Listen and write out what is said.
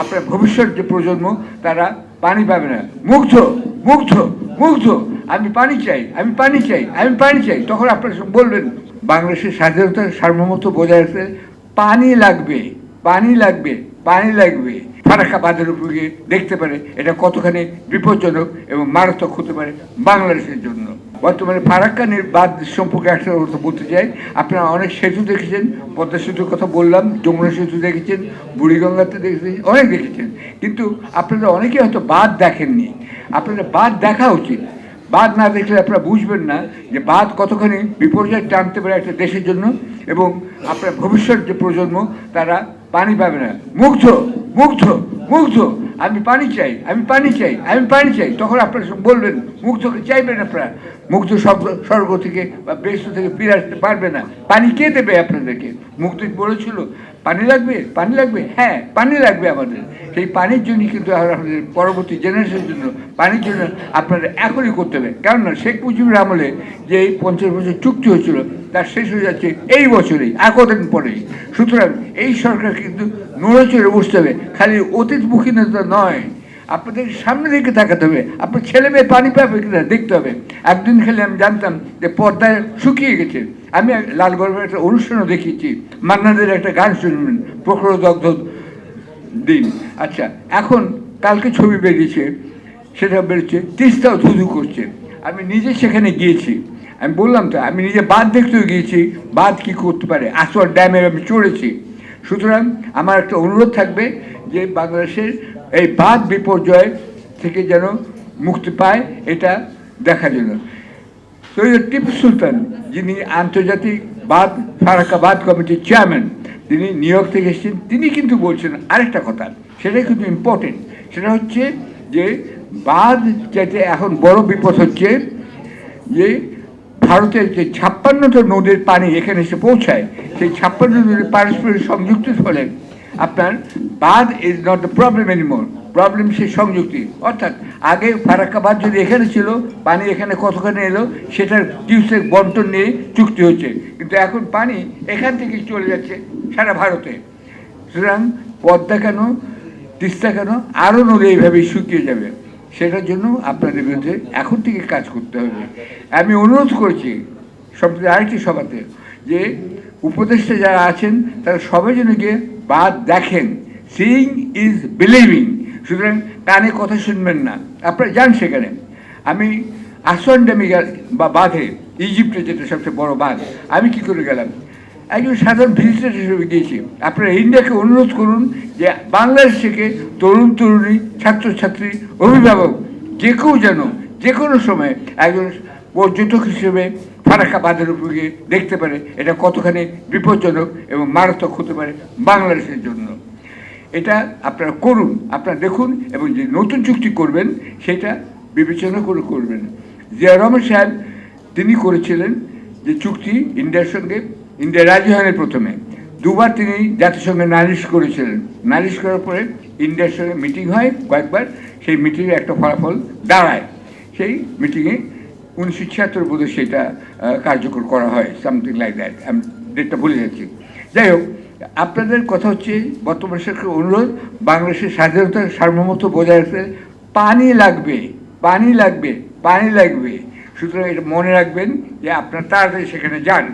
আপনার ভবিষ্যৎ যে প্রজন্ম, তারা পানি পাবে না। মুগ্ধ মুগ্ধ মুগ্ধ। আমি পানি চাই, আমি পানি চাই, আমি পানি চাই। তখন আপনারা বলবেন, বাংলাদেশের স্বাধীনতার সার্বভৌমত্ব বজায় রাখতে পানি লাগবে পানি লাগবে পানি লাগবে। ফারাক্কা বাঁধের উপর গিয়ে দেখতে পারে, এটা কতখানি বিপজ্জনক এবং মারাত্মক হতে পারে বাংলাদেশের জন্য। বর্তমানে ফারাক্কা বাদ সম্পর্কে একটা কথা বলতে চাই। আপনারা অনেক সেতু দেখেছেন, পদ্মা সেতুর কথা বললাম, যমুনা সেতু দেখেছেন, বুড়িগঙ্গাতে দেখেছেন, অনেক দেখেছেন। কিন্তু আপনারা অনেকে হয়তো বাদ দেখেননি। আপনাদের বাদ দেখা উচিত। বাদ না দেখলে আপনারা বুঝবেন না যে বাদ কতখানি বিপর্যয় টানতে পারে একটা দেশের জন্য এবং আপনার ভবিষ্যৎ যে প্রজন্ম, তারা পানি পাবে না। মুগ্ধ মুগ্ধ মুগ্ধ। আমি পানি চাই, আমি পানি চাই, আমি পানি চাই। তখন আপনারা বলবেন মুগ্ধকে চাইবেন আপনারা। মুগ্ধ স্বর্গ থেকে বা বেশ থেকে ফিরে আসতে পারবে না। পানি কে দেবে আপনাদেরকে? মুগ্ধ বলেছিল, পানি লাগবে পানি লাগবে? হ্যাঁ পানি লাগবে আমাদের। সেই পানির জন্য কিন্তু আমাদের পরবর্তী জেনারেশনের জন্য পানির জন্য আপনাদের এখনই করতে হবে। কেননা শেখ মুজিবুর আমলে যে এই পঞ্চাশ বছর চুক্তি হয়েছিল তার শেষ হয়ে যাচ্ছে এই বছরেই, একদিন কদিন পরেই। সুতরাং এই সরকার কিন্তু নড়ে চড়ে বসতে হবে, খালি অতীতমুখী নেতা নয়। আপনাদের সামনে দিকে তাকাতে হবে, আপনার ছেলে মেয়ে পানি পাবে কিনা দেখতে হবে। একদিন খেলে আমি জানতাম যে পর্দায় শুকিয়ে গেছে। আমি লালগড়ের একটা অনুষ্ঠানও দেখিয়েছি মান্নাদের একটা গান শুনবেন, প্রখর দগ্ধ দিন। আচ্ছা এখন কালকে ছবি বেরিয়েছে, সেটা বেরোচ্ছে, তিস্তাও ধুধু করছে। আমি নিজে সেখানে গিয়েছি। আমি বললাম তো, আমি নিজে বাঁধ দেখতেও গিয়েছি, বাঁধ কি করতে পারে? আসোয়ার ড্যামে আমি চড়েছি। সুতরাং আমার একটা অনুরোধ থাকবে যে বাংলাদেশের এই বাঁধ বিপর্যয় থেকে যেন মুক্তি পায়, এটা দেখার জন্য। সৈয়দ টিপু সুলতান, যিনি আন্তর্জাতিক বাদ ফারাক্কা বাদ কমিটির চেয়ারম্যান, তিনি নিউ ইয়র্ক থেকে এসেছেন, তিনি কিন্তু বলছেন আরেকটা কথা, সেটাই কিন্তু ইম্পর্টেন্ট সেটা হচ্ছে যে বাদ যাতে এখন বড় বিপদ হচ্ছে, যে ভারতের যে ছাপ্পান্নটা নদীর পানি এখানে এসে পৌঁছায়, সেই ছাপ্পান্ন নদীর পারস্পরিক সংযুক্তির ফলে আপনার but is not the problem anymore problem সেই সংযুক্তি। অর্থাৎ আগে ফারাক্কা বাদ যদি এখানে ছিল, পানি এখানে কতখানি এলো, সেটার টিউসের বন্টন নিয়ে চুক্তি হচ্ছে কিন্তু এখন পানি এখান থেকেই চলে যাচ্ছে সারা ভারতে। সুতরাং পদ্মা কেন, তিস্তা কেন, আরও নদী এইভাবে শুকিয়ে যাবে। সেটার জন্য আপনাদের বিরুদ্ধে এখন থেকে কাজ করতে হবে। আমি অনুরোধ করেছি সম্প্রতি আরেকটি সভাতে যে উপদেষ্টা যারা আছেন, তারা সবাই যেন গিয়ে বাদ দেখেন। সিইং ইজ বিলিভিং সুতরাং কানে কথা শুনবেন না। আপনারা যান সেখানে। আমি আসন ড্যামে গেল- বা বাঁধে। ইজিপ্টে যেটা সবচেয়ে বড় বাঁধ। আমি কি করে গেলাম? একজন সাধারণ ভিজিটার হিসেবে গিয়েছি। আপনারা ইন্ডিয়াকে অনুরোধ করুন যে বাংলাদেশ থেকে তরুণ তরুণী ছাত্রছাত্রী, অভিভাবক, যে কেউ যেন, যে কোনো সময় একজন পর্যটক হিসেবে ফারাক্কা বাঁধের উপর দেখতে পারে। এটা কতখানি বিপজ্জনক এবং মারাত্মক হতে পারে বাংলাদেশের জন্য। এটা আপনারা করুন, আপনারা দেখুন এবং যে নতুন চুক্তি করবেন, সেটা বিবেচনা করে করবেন। জিয়া রহমান সাহেব, তিনি করেছিলেন যে চুক্তি ইন্ডিয়ার সঙ্গে, ইন্ডিয়া রাজি হয়নি প্রথমে। দুবার তিনি জাতিসংঘে নালিশ করেছিলেন। নালিশ করার পরে ইন্ডিয়ার সঙ্গে মিটিং হয় কয়েকবার। সেই মিটিংয়ে একটা ফলাফল দাঁড়ায়। সেই মিটিংয়ে উনিশশো ছিয়াত্তর বোধে সেটা কার্যকর করা হয় সামথিং লাইক দ্যাট আমি ডেটটা ভুলে যাচ্ছি। যাই হোক, আপনাদের কথা হচ্ছে বর্তমান সরকার অনুরোধ, বাংলাদেশের স্বাধীনতার সার্বভৌমত্ব বজায় রাখতে পানি লাগবে পানি লাগবে পানি লাগবে। সুতরাং এটা মনে রাখবেন যে আপনার তাড়াতাড়ি সেখানে যান।